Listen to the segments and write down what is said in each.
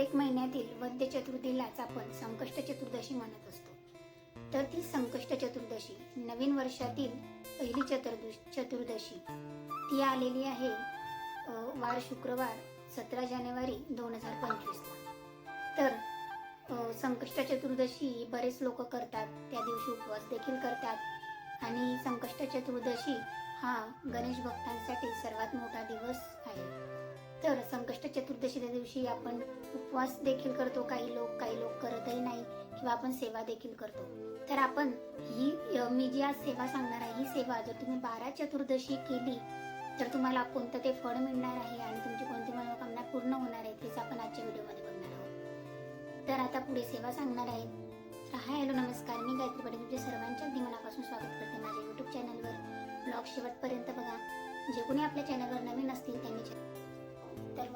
प्रत्येक महिन्यातील वद्य चतुर्थीलाच आपण संकष्ट चतुर्दशी म्हणत असतो. तर ती संकष्ट चतुर्दशी नवीन वर्षातील पहिली चतुर्दश चतुर्दशी. ती आलेली आहे वार शुक्रवार सतरा जानेवारी दोन हजार पंचवीसला तर संकष्ट चतुर्दशी बरेच लोक करतात त्या दिवशी उपवास देखील करतात. आणि संकष्ट चतुर्दशी हा गणेश भक्तांसाठी सर्वात मोठा दिवस आहे. तर संकष्ट चतुर्दशीच्या दिवशी आपण उपवास देखील करतो. काही लोक काही लोक करतही नाही किंवा आपण सेवा देखील करतो. तर आपण ही मी जी आज सेवा सांगणार आहे ही सेवा जर तुम्ही बारा चतुर्दशी केली तर तुम्हाला कोणतं ते फळ मिळणार आहे आणि तुमची कोणती मनोकामना पूर्ण होणार आहे तेच आपण आजच्या व्हिडिओमध्ये बघणार आहोत. तर आता पुढे सेवा सांगणार आहे. तर हाय हॅलो नमस्कार. मी गायत्री पाटील तुमच्या सर्वांच्या अगदी मनापासून स्वागत करते माझ्या युट्यूब चॅनलवर ब्लॉग शेवटपर्यंत बघा. जे कोणी आपल्या चॅनलवर नवीन असतील त्यांनी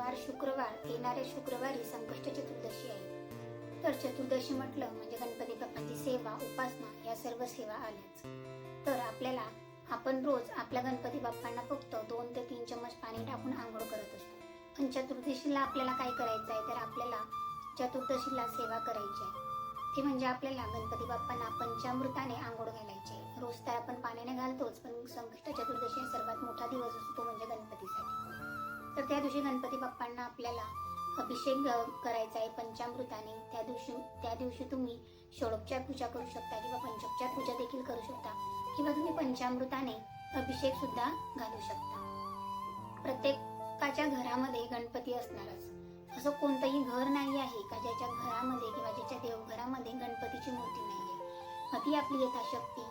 वार शुक्रवार येणाऱ्या शुक्रवारी संकष्ट चतुर्दशी आहे. तर चतुर्दशी म्हटलं म्हणजे गणपती बाप्पांची सेवा उपासना या सर्व सेवा आल्याच. तर आपल्याला आपण रोज आपल्या गणपती बाप्पांना फक्त दोन ते तीन चम्मच पाणी टाकून आंघोळ करत असतो. पण चतुर्दशीला आपल्याला काय करायचं आहे? तर आपल्याला चतुर्दशीला सेवा करायची आहे. ते म्हणजे आपल्याला गणपती बाप्पांना पंचामृताने आंघोळ घालायची रोज तर आपण पाण्याने घालतोच पण संकष्ट चतुर्दशी सर्वात मोठा दिवस असतो तो म्हणजे गणपतीसाठी. तर त्या दिवशी गणपती बाप्पांना आपल्याला अभिषेक करायचा आहे पंचामृताने. त्या दिवशी त्या दिवशी तुम्ही षोडोपचार पूजा करू शकता किंवा पंचोपचार पूजा देखील करू शकता किंवा तुम्ही पंचामृताने अभिषेक सुद्धा घालू शकता. प्रत्येकाच्या घरामध्ये गणपती असणारच. असं कोणतंही घर नाही आहे का ज्याच्या घरामध्ये किंवा ज्याच्या देवघरामध्ये गणपतीची मूर्ती नाही आहे? मग ती आपली यथाशक्ती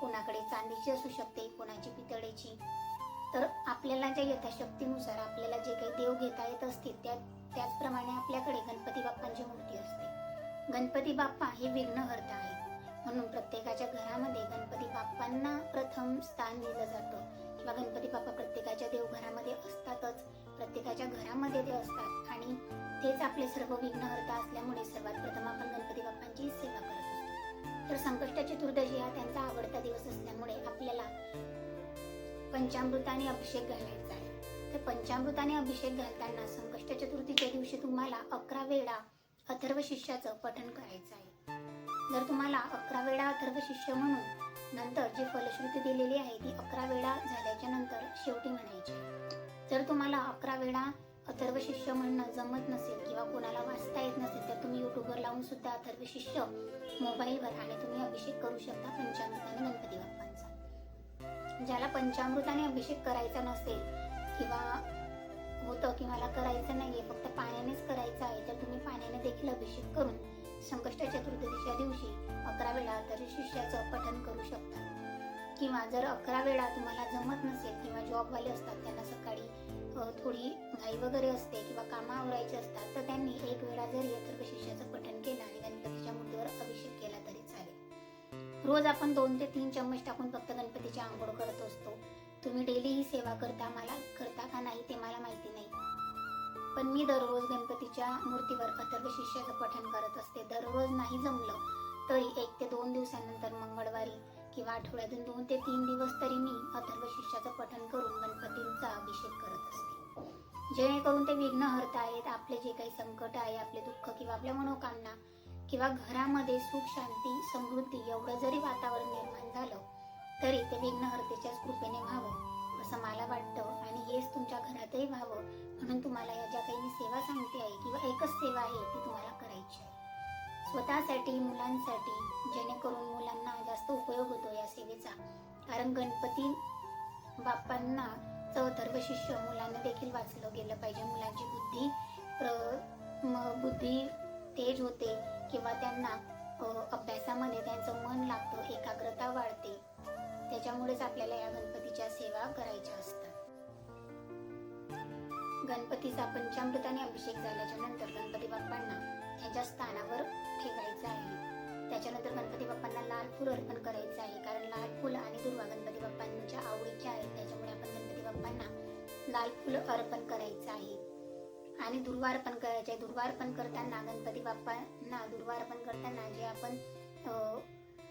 कोणाकडे चांदीची असू शकते कोणाची पितळेची. तर आपल्याला ज्या यथाशक्तीनुसार आपल्याला जे काही देव घेता येत असतील त्या त्याचप्रमाणे आपल्याकडे गणपती बाप्पांची मूर्ती असते. गणपती बाप्पा हे विघ्नहर्ता आहेत. म्हणून प्रत्येकाच्या घरामध्ये गणपती बाप्पांना प्रथम स्थान दिलं जातं. किंवा गणपती बाप्पा प्रत्येकाच्या देवघरामध्ये असतातच. प्रत्येकाच्या घरामध्ये ते असतात आणि तेच आपले सर्व विघ्नहर्ता असल्यामुळे सर्वात प्रथम आपण गणपती बाप्पांची सेवा करत असतो. तर संकष्ट चतुर्दशी हा त्यांचा आवडता दिवस असल्यामुळे आपल्याला पंचामृताने अभिषेक घालायचा आहे. तर पंचामृताने अभिषेक घालताना संकष्ट चतुर्थीच्या दिवशी तुम्हाला अकरा वेळा अथर्व शिष्याचं पठण करायचं आहे. जर तुम्हाला अकरा वेळा अथर्व शिष्य म्हणून नंतर जी फलश्रुती दिलेली आहे ती अकरा वेळा झाल्याच्यानंतर शेवटी म्हणायची जर तुम्हाला अकरा वेळा अथर्व शिष्य म्हणणं जमत नसेल किंवा कोणाला वाचता येत नसेल तर तुम्ही युट्यूबवर लावून सुद्धा अथर्व शिष्य मोबाईलवर आणि तुम्ही अभिषेक करू शकता. पंचामृताने गणपती ज्याला पंचामृताने अभिषेक करायचा नसेल किंवा होतं की मला करायचं नाहीये फक्त पाण्यानेच करायचं आहे तर तुम्ही पाण्याने देखील अभिषेक करून संकष्ट चतुर्दशीच्या दिवशी अकरा वेळा तरी शिष्याचं पठन करू शकता. किंवा जर अकरा वेळा तुम्हाला जमत नसेल किंवा जॉबवाले असतात त्यांना सकाळी थोडी घाई वगैरे असते किंवा कामं आवरायची असतात तर त्यांनी एक वेळा जरी तर शिष्याचं पठन केलं आणि गणपतीच्या मूर्तीवर अभिषेक केला तरी रोज आपण दोन ते तीन चम्मच टाकून फक्त गणपतीची आंघोळ करत असतो. तुम्ही डेली ही सेवा करता मला करता का नाही ते मला माहिती नाही. पण मी दररोज गणपतीच्या मूर्तीवर अथर्व शिष्याचं पठण करत असते. दररोज नाही जमलं तरी एक ते दोन दिवसानंतर मंगळवारी किंवा आठवड्यातून दोन ते तीन दिवस तरी मी अथर्व शिष्याचं पठण करून गणपतींचा अभिषेक करत असते. जेणेकरून ते विघ्न हरत आहेत आपले जे काही संकट आहे आपले दुःख किंवा आपल्या मनोकामना किंवा घरामध्ये सुख शांती समृद्धी एवढं जरी वातावरण निर्माण झालं तरी ते विघ्नहर्तेच्याच कृपेने व्हावं असं मला वाटतं. आणि हेच तुमच्या घरातही व्हावं म्हणून तुम्हाला या ज्या काही मी सेवा सांगते आहे किंवा एकच सेवा आहे ती तुम्हाला करायची आहे. स्वतःसाठी मुलांसाठी जेणेकरून मुलांना जास्त उपयोग होतो या सेवेचा. कारण गणपती बाप्पांना चौथर्व शिष्य मुलांना देखील वाचलं गेलं पाहिजे. मुलांची बुद्धी प्र बुद्धी तेज होते किंवा त्यांना अभ्यासामध्ये त्यांचं मन लागतं एकाग्रता वाढते. त्याच्यामुळेच आपल्याला या गणपतीच्या सेवा करायच्या असतात. गणपतीचा पंचामृताने अभिषेक झाल्याच्यानंतर गणपती बाप्पांना त्यांच्या स्थानावर ठेवायचं आहे. त्याच्यानंतर गणपती बाप्पांना लाल फूल अर्पण करायचं आहे. कारण लाल फुलं आणि दुर्वा गणपती बाप्पांच्या आवडीचे आहेत. त्याच्यामुळे आपण गणपती बाप्पांना लाल फुलं अर्पण करायचं आहे. आणि दुर्वा अर्पण करायचे. आहे दुर्वा करताना गणपती बाप्पांना दुर्वा अर्पण करताना जे आपण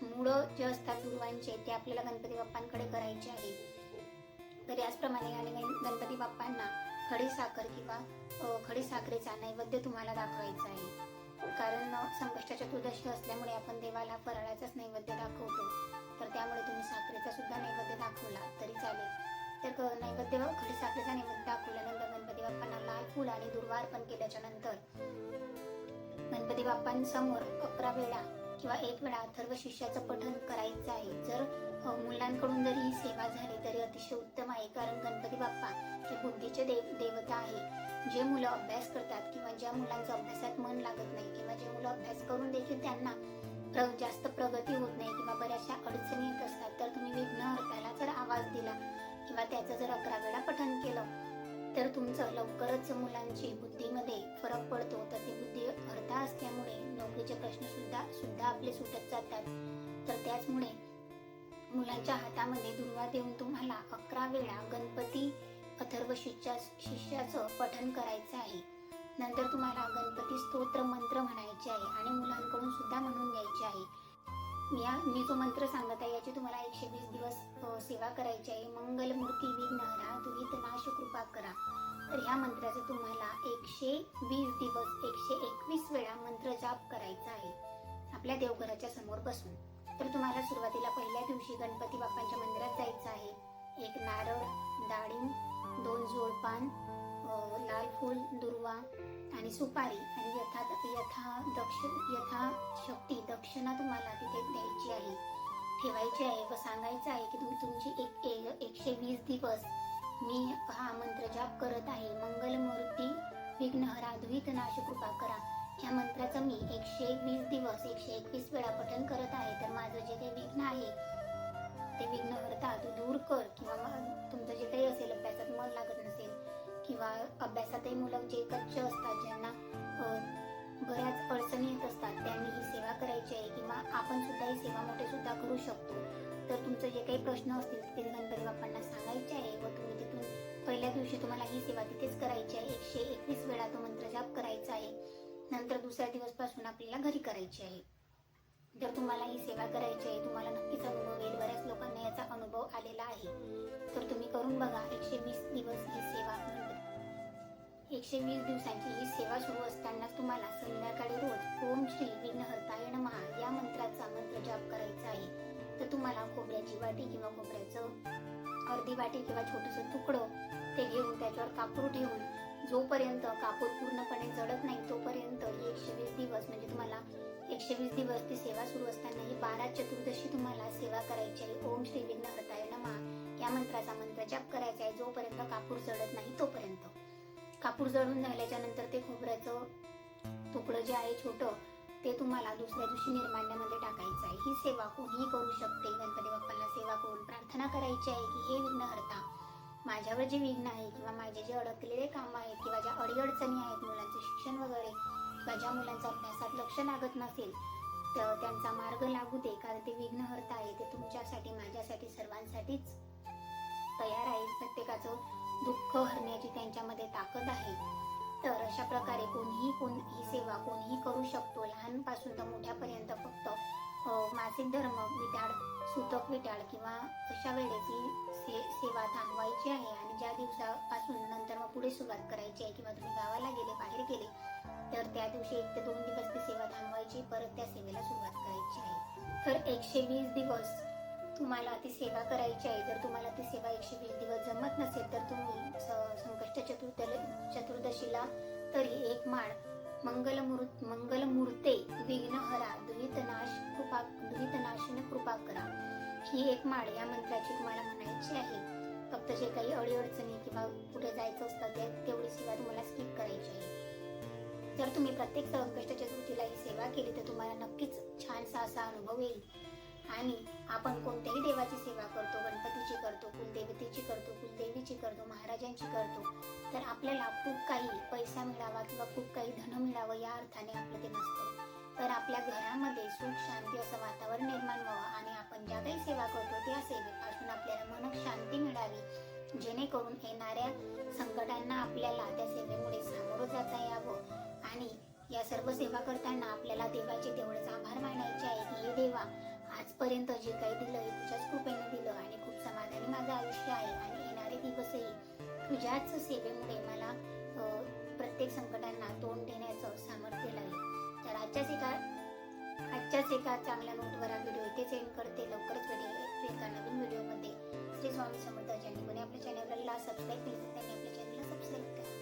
मुळं जे असतात दुर्वांचे ते आपल्याला गणपती बाप्पांकडे करायचे आहे. तर याचप्रमाणे आणि गणपती बाप्पांना खडीसाखर किंवा अ, खडीसाखरेचा नैवेद्य तुम्हाला दाखवायचा आहे. कारण संकष्ट चतुर्दशी असल्यामुळे आपण देवाला फराळाचाच नैवेद्य दाखवतो. तर त्यामुळे तुम्ही साखरेचा सुद्धा नैवेद्य दाखवला तरी चालेल. तर क- नैवेद्य खडीसाखरेचा नैवेद्य फूल आणि दुर्वा अर्पण केल्याच्यानंतर गणपती बाप्पांसमोर अकरा वेळा किंवा एक वेळा अथर्व शिष्याचं पठण करायचं आहे. जर मुलांकडून जरी ही सेवा झाली तरी अतिशय उत्तम आहे. कारण गणपती बाप्पा हे बुद्धीचे देव देवता आहे. जे मुलं अभ्यास करतात किंवा ज्या मुलांचं अभ्यासात मन लागत नाही किंवा जे मुलं अभ्यास करून देखील त्यांना प्र जास्त प्रगती होत नाही किंवा बऱ्याचशा अडचणी येत असतात तर तुम्ही विघ्न विघ्नहर्त्याला जर आवाज दिला किंवा त्याचं जर अकरा वेळा पठण केलं तर तुमचं लवकरच मुलांची बुद्धीमध्ये फरक पडतो. तर ती बुद्धी अर्धा असल्यामुळे नोकरीचे प्रश्न सुद्धा सुद्धा आपले सुटत जातात. तर त्याचमुळे मुलांच्या हातामध्ये दुर्वा देऊन तुम्हाला अकरा वेळा गणपती अथर्व शिष्या शिष्याचं पठन करायचं आहे. नंतर तुम्हाला गणपती स्तोत्र मंत्र म्हणायचे आहे आणि मुलांकडून सुद्धा म्हणून घ्यायचे आहे. मी मी जो मंत्र सांगत आहे याची तुम्हाला एकशे वीस दिवस सेवा करायची आहे. मंगलमूर्ती विघ्नहरा दुहित नाश कृपा करा. तर ह्या मंत्राचं तुम्हाला एकशे वीस दिवस एकशे एकवीस वेळा मंत्र जाप करायचा आहे. आपल्या देवघराच्या समोर बसून. तर तुम्हाला सुरुवातीला पहिल्या दिवशी गणपती बाप्पांच्या मंदिरात जायचं आहे. एक नारळ डाळिंब दोन जोडपान गुलाल फूल दुर्वा आणि सुपारी आणि यथा यथा दक्ष यथा शक्ती दक्षिणा तुम्हाला तिथे द्यायची आहे. ठेवायची आहे व सांगायचं आहे की तुम्ही तुमची एक एकशे वीस दिवस मी हा मंत्र जाप करत आहे. मंगलमूर्ती विघ्नहरा द्वित नाश कृपा करा. या मंत्राचं मी एकशे वीस दिवस एकशे एकवीस वेळा पठण करत आहे. तर माझं जे काही विघ्न आहे ते विघ्न हरता तू दूर कर किंवा तुमचं जे काही असेल अभ्यासात मन लागत नसेल किंवा अभ्यासातही मुलं जे कच्च असतात ज्यांना बऱ्याच अडचणी येत असतात त्यांनी ही सेवा करायची आहे किंवा आपण सुद्धा ही सेवा मोठे सुद्धा करू शकतो. तर तुमचे जे काही प्रश्न असतील ते गणपती बाप्पांना सांगायचे आहे व तुम्ही तिथून पहिल्या दिवशी तुम्हाला ही सेवा तिथेच करायची आहे. एकशे एकवीस वेळा तो मंत्र जाप करायचा आहे. नंतर दुसऱ्या दिवसपासून आपल्याला घरी करायची आहे. जर तुम्हाला ही सेवा करायची आहे तुम्हाला नक्कीच अनुभव येईल. बऱ्याच लोकांना याचा अनुभव आलेला आहे. तर तुम्ही एकशे वीस दिवसांची ही सेवा सुरू असताना तुम्हाला संध्याकाळी रोज ओम श्री विघ्नहर्ताय महा या मंत्राचा मंत्र जाप करायचा आहे. तर तुम्हाला खोबऱ्याची वाटी किंवा खोबऱ्याचं अर्धी वाटी किंवा छोटंसं तुकडं ते घेऊन त्याच्यावर कापूर ठेवून जोपर्यंत कापूर पूर्णपणे जडत नाही तोपर्यंत ही एकशे वीस दिवस म्हणजे तुम्हाला एकशे वीस दिवस ती सेवा सुरू असताना ही बारा चतुर्दशी तुम्हाला सेवा करायची आहे. ओम श्री विघ्नहर्ताय नमः या मंत्राचा मंत्र जप करायचा आहे. जोपर्यंत कापूर जडत नाही तोपर्यंत. कापूर जळून झाल्याच्यानंतर ते खोबऱ्याचं तुकडं जे आहे छोटं ते तुम्हाला दुसऱ्या दिवशी निर्माल्यामध्ये टाकायचं आहे. ही सेवा कोणीही करू शकते. गणपती बाप्पांना सेवा करून प्रार्थना करायची आहे की हे विघ्न हरता. माझ्यावर जे विघ्न आहे किंवा माझे जे अडकलेले काम आहेत किंवा ज्या अडीअडचणी आहेत मुलांचं शिक्षण वगैरे किंवा ज्या मुलांचा अभ्यासात लक्ष लागत नसेल तर त्यांचा मार्ग लागू दे. कारण ते विघ्न हरता आहे ते तुमच्यासाठी माझ्यासाठी सर्वांसाठीच तयार आहे प्रत्येकाचं दुःख हरण्याची त्यांच्यामध्ये ताकद आहे. तर अशा प्रकारे कोणीही कोण ही सेवा कोणीही करू शकतो. लहानपासून तर मोठ्यापर्यंत फक्त मासिक धर्म विटाळ सुतक विटाळ किंवा अशा वेळेस ही से सेवा थांबवायची आहे आणि ज्या दिवसापासून नंतर मग पुढे सुरुवात करायची आहे किंवा तुम्ही गावाला गेले बाहेर गेले तर त्या दिवशी एक ते दोन दिवस ती सेवा थांबवायची परत त्या सेवेला सुरुवात करायची आहे. तर एकशे वीस दिवस तुम्हाला ती सेवा करायची आहे जर तुम्हाला ती सेवा एकशे वीस दिवस जमत नसेल तर तुम्ही संकष्ट चतुर्थ चतुर्दशीला तरी एक माळ मंगलमूर्त मंगलमूर्ते विघ्नहरा दुहितनाश कृपा दुहितनाशीन कृपा करा. ही एक माळ या मंत्राची तुम्हाला म्हणायची आहे. फक्त जे काही अडीअडचणी किंवा कुठे जायचं असतं ते तेवढी सेवा तुम्हाला स्किप करायची आहे. जर तुम्ही प्रत्येक संकष्ट चतुर्थीला ही सेवा केली तर तुम्हाला नक्कीच छानसा असा अनुभव येईल. आणि आपण कोणत्याही देवाची सेवा करतो गणपतीची करतो कुलदेवतेची करतो कुलदेवीची करतो महाराजांची करतो तर आपल्याला खूप काही पैसा मिळावा किंवा खूप काही धन मिळावं या अर्थाने आपलं ते नसतं. तर आपल्या घरामध्ये सुख शांती असं वातावरण निर्माण व्हावं आणि आपण ज्या काही सेवा करतो त्या सेवेपासून आपल्याला मन शांती मिळावी जेणेकरून येणाऱ्या संकटांना आपल्याला त्या सेवेमुळे सामोरं जाता यावं आणि या सर्व सेवा करताना आपल्याला देवाचे तेवढेच आभार मानायचे आहे की हे देवा आजपर्यंत जे काही दिलं हे तुझ्याच कृपेने दिलं आणि खूप समाधानी माझं आयुष्य आहे आणि येणारे दिवसही तुझ्याच सेवेमुळे मला प्रत्येक संकटांना तोंड देण्याचं सामर्थ्य लागेल तर आजच्याच एका आजच्याच एका चांगल्या नोटवर हा व्हिडिओ इथेच एंड करते. लवकरच व्हिडिओ एका नवीन व्हिडिओमध्ये. श्री स्वामी समर्थ ज्यांनी कोणी आपल्या चॅनलला सबस्क्राईब केलं त्यांनी आपल्या चॅनलला सबस्क्राईब करा.